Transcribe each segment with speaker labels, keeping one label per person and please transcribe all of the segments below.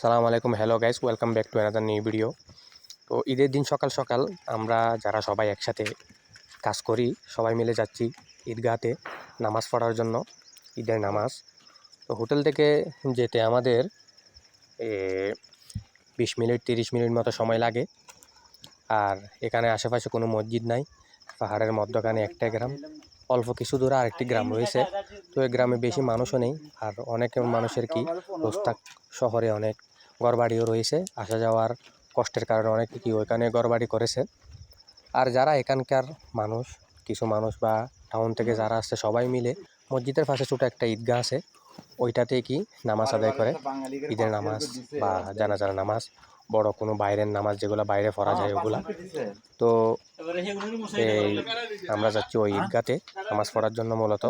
Speaker 1: সালাম আলাইকুম hello guys welcome back to another new video তো ঈদের দিন সকাল সকাল আমরা যারা সবাই একসাথে কাজ করি, সবাই মিলে যাচ্ছি ঈদগাহতে নামাজ পড়ার জন্য, ঈদের নামাজ। তো হোটেল থেকে যেতে আমাদের বিশ মিনিট, তিরিশ মিনিট মতো সময় লাগে। আর এখানে আশেপাশে কোনো মসজিদ নাই, পাহাড়ের মধ্যখানে একটা গ্রাম। অল্প কিছু দূরে আরেকটি গ্রাম রয়েছে। তো এই গ্রামে বেশি মানুষও নেই আর অনেক মানুষের কি
Speaker 2: রোস্তাক
Speaker 1: শহরে অনেক ঘরবাড়িও রয়েছে আসা যাওয়ার কষ্টের কারণে অনেকে কি ওইখানে ঘরবাড়ি করেছে। আর যারা এখানকার মানুষ কিছু মানুষ বা টাউন থেকে যারা আসছে সবাই মিলে মসজিদের পাশে ছোটো একটা ঈদগাহ আছে। ওইটাতে কি নামাজ আদায় করে
Speaker 2: ঈদের নামাজ বা জানাজার
Speaker 1: নামাজ। বড় কোনো বাইরের নামাজ যেগুলো বাইরে পড়া যায় ওগুলা। তো এই আমরা যাচ্ছি ওই ঈদগাতে নামাজ পড়ার জন্য মূলত।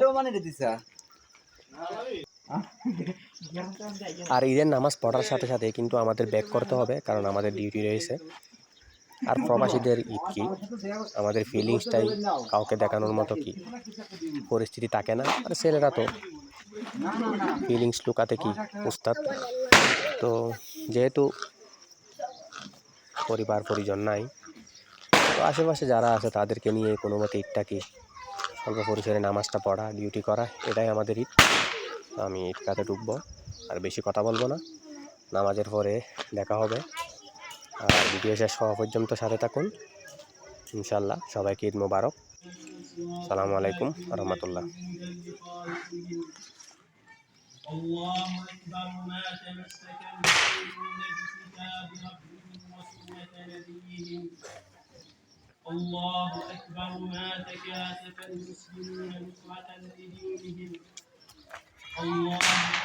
Speaker 1: আর ঈদের নামাজ পড়ার সাথে সাথে কিন্তু আমাদের ব্যাক করতে হবে কারণ আমাদের ডিউটি রয়েছে। আর প্রবাসীদের ঈদ কি? আমাদের ফিলিংসটাই
Speaker 2: কাউকে দেখানোর মতো কি?
Speaker 1: পরিস্থিতি থাকে না আর ছেলেরা তো। ফিলিংস লুকাতে কি উস্তাদ? তো যেহেতু পরিবার পরিজন নাই তো আশেপাশে যারা আছে তাদেরকে নিয়ে কোনো মতে ঈদটা কি স্বল্প পরিসরে নামাজটা পড়া ডিউটি করা এটাই আমাদের ঈদ তো আমি ঈদগাতে ঢুকবো আর বেশি কথা বলবো না নামাজের পরে দেখা হবে আর ভিডিও শেষ হওয়া পর্যন্ত সাথে থাকুন ইনশাল্লাহ সবাইকে ঈদ মোবারক
Speaker 3: সালামু আলাইকুম রহমতুল্লাহ الله أكبر ما تمسك المسلمون بكتاب ربهم وسنة نبيهم الله أكبر ما تكاتف المسلمون نصرة لدينهم. الله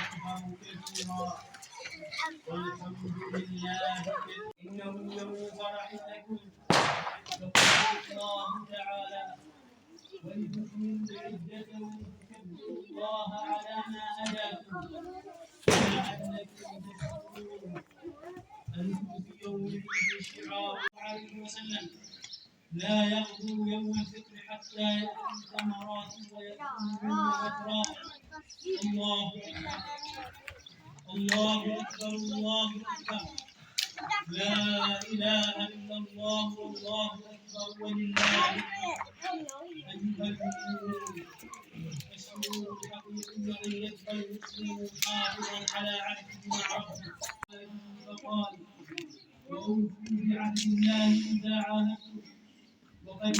Speaker 3: أكبر كبيرا. والحمد لله كثيرا إنه يوم فرح لكم. الله تعالى ولتكملوا العدة الله على ما هداكم. لعلكم تشكرون عليه وسلم. لا يغدو يوم الفطر حتى يأكل الثمرات ويأتي منه الله أكبر. الله أكبر. الله أكبر. لا إله إلا الله. والله أكبر. ولله أيها المؤمنون السرور الحقيقي أن يدخل المسلم حافظا على عهده وعهده فقال والعوف بعهد الله إذا عاهدتم وقد